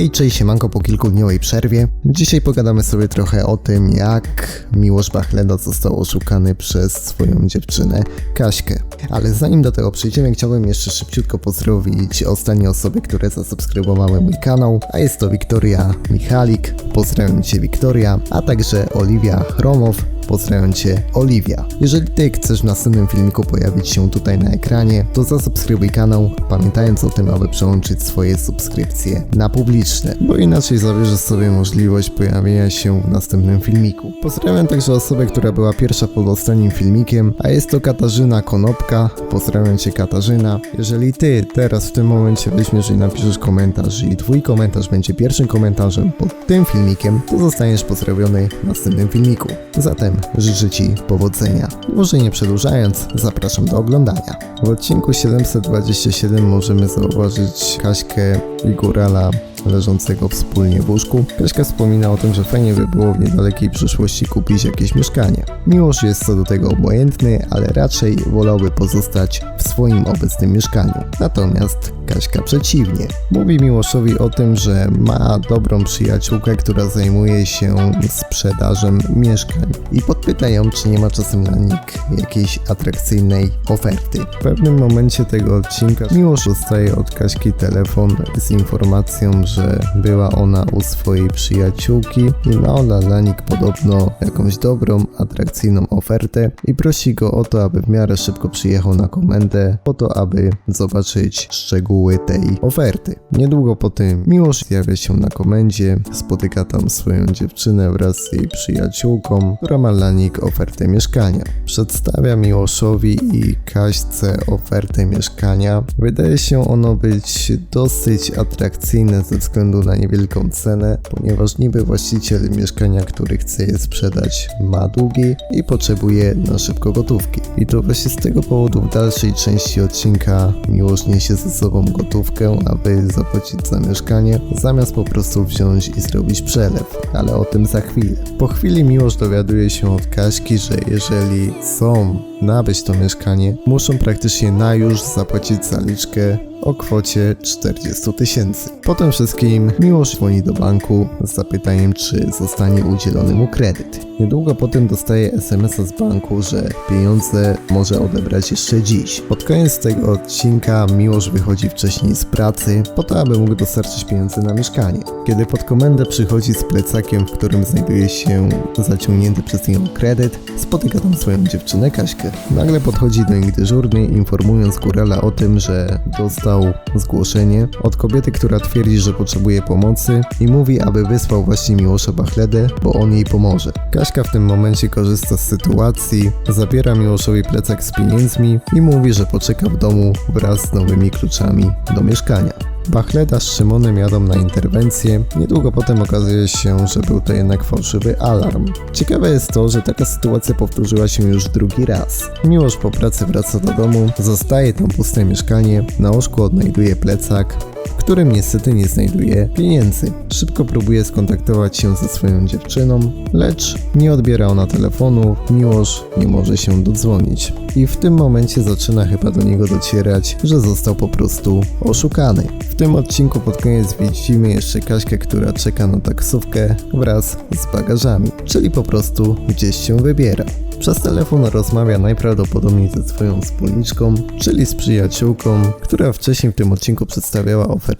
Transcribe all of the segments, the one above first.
Hej, cześć, siemanko po kilkudniowej przerwie. Dzisiaj pogadamy sobie trochę o tym, jak Miłosz Bachleda został oszukany przez swoją dziewczynę Kaśkę. Ale zanim do tego przejdziemy, chciałbym jeszcze szybciutko pozdrowić ostatnie osoby, które zasubskrybowały mój kanał, a jest to Wiktoria Michalik, pozdrawiam Cię Wiktoria, a także Oliwia Chromow, Pozdrawiam Cię, Oliwia. Jeżeli Ty chcesz w następnym filmiku pojawić się tutaj na ekranie, to zasubskrybuj kanał, pamiętając o tym, aby przełączyć swoje subskrypcje na publiczne, bo inaczej zabierzesz sobie możliwość pojawienia się w następnym filmiku. Pozdrawiam także osobę, która była pierwsza pod ostatnim filmikiem, a jest to Katarzyna Konopka. Pozdrawiam Cię Katarzyna. Jeżeli Ty teraz w tym momencie weźmiesz i napiszesz komentarz i Twój komentarz będzie pierwszym komentarzem pod tym filmikiem, to zostaniesz pozdrowiony w następnym filmiku. Zatem życzę Ci powodzenia. Może nie przedłużając, zapraszam do oglądania. W odcinku 727 możemy zauważyć Kaśkę i Górala leżącego wspólnie w łóżku. Kaśka wspomina o tym, że fajnie by było w niedalekiej przyszłości kupić jakieś mieszkanie. Miłosz jest co do tego obojętny, ale raczej wolałby pozostać w swoim obecnym mieszkaniu. Natomiast Kaśka przeciwnie. Mówi Miłoszowi o tym, że ma dobrą przyjaciółkę, która zajmuje się sprzedażą mieszkań i podpyta ją, czy nie ma czasem na nich jakiejś atrakcyjnej oferty. W pewnym momencie tego odcinka Miłosz dostaje od Kaśki telefon z informacją, że była ona u swojej przyjaciółki i ma ona dla nich podobno jakąś dobrą, atrakcyjną ofertę i prosi go o to, aby w miarę szybko przyjechał na komendę po to, aby zobaczyć szczegóły tej oferty. Niedługo po tym Miłosz zjawia się na komendzie, spotyka tam swoją dziewczynę wraz z jej przyjaciółką, która ma dla nich ofertę mieszkania. Przedstawia Miłoszowi i Kaśce ofertę mieszkania. Wydaje się ono być dosyć atrakcyjne ze względu na niewielką cenę, ponieważ niby właściciel mieszkania, który chce je sprzedać, ma długi i potrzebuje na szybko gotówki. I to właśnie z tego powodu w dalszej części odcinka Miłosz niesie ze sobą gotówkę, aby zapłacić za mieszkanie, zamiast po prostu wziąć i zrobić przelew, ale o tym za chwilę. Po chwili Miłosz dowiaduje się od Kaśki, że jeżeli chcą nabyć to mieszkanie, muszą praktycznie na już zapłacić zaliczkę o kwocie 40 tysięcy. Po tym wszystkim Miłosz dzwoni do banku z zapytaniem, czy zostanie udzielony mu kredyt. Niedługo potem dostaje SMS-a z banku, że pieniądze może odebrać jeszcze dziś. Pod koniec tego odcinka Miłosz wychodzi wcześniej z pracy po to, aby mógł dostarczyć pieniądze na mieszkanie. Kiedy pod komendę przychodzi z plecakiem, w którym znajduje się zaciągnięty przez nią kredyt, spotyka tam swoją dziewczynę Kaśkę. Nagle podchodzi do nich dyżurny, informując Górala o tym, że dostał zgłoszenie od kobiety, która twierdzi, że potrzebuje pomocy i mówi, aby wysłał właśnie Miłosza Bachledę, bo on jej pomoże. Kaśka w tym momencie korzysta z sytuacji, zabiera Miłoszowi plecak z pieniędzmi i mówi, że poczeka w domu wraz z nowymi kluczami do mieszkania. Bachleda z Szymonem jadą na interwencję. Niedługo potem okazuje się, że był to jednak fałszywy alarm. Ciekawe jest to, że taka sytuacja powtórzyła się już drugi raz. Miłosz po pracy wraca do domu, zostaje tam puste mieszkanie, na łóżku odnajduje plecak, którym niestety nie znajduje pieniędzy. Szybko próbuje skontaktować się ze swoją dziewczyną, lecz nie odbiera ona telefonu, Miłosz nie może się dodzwonić. I w tym momencie zaczyna chyba do niego docierać, że został po prostu oszukany. W tym odcinku pod koniec widzimy jeszcze Kaśkę, która czeka na taksówkę wraz z bagażami, czyli po prostu gdzieś się wybiera. Przez telefon rozmawia najprawdopodobniej ze swoją wspólniczką, czyli z przyjaciółką, która wcześniej w tym odcinku przedstawiała ofertę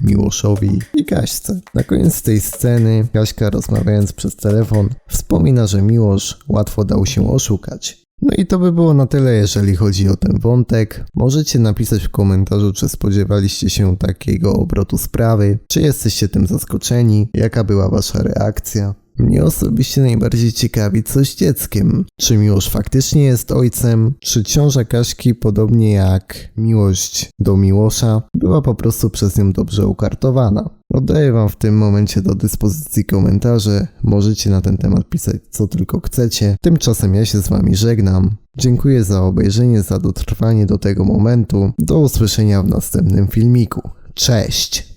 Miłoszowi i Kaśce. Na koniec tej sceny Kaśka rozmawiając przez telefon wspomina, że Miłosz łatwo dał się oszukać. No i to by było na tyle, jeżeli chodzi o ten wątek. Możecie napisać w komentarzu, czy spodziewaliście się takiego obrotu sprawy, czy jesteście tym zaskoczeni, jaka była wasza reakcja. Mnie osobiście najbardziej ciekawi, co z dzieckiem. Czy Miłosz faktycznie jest ojcem? Czy ciąża Kaśki, podobnie jak miłość do Miłosza, była po prostu przez nią dobrze ukartowana? Oddaję Wam w tym momencie do dyspozycji komentarze. Możecie na ten temat pisać co tylko chcecie. Tymczasem ja się z Wami żegnam. Dziękuję za obejrzenie, za dotrwanie do tego momentu. Do usłyszenia w następnym filmiku. Cześć!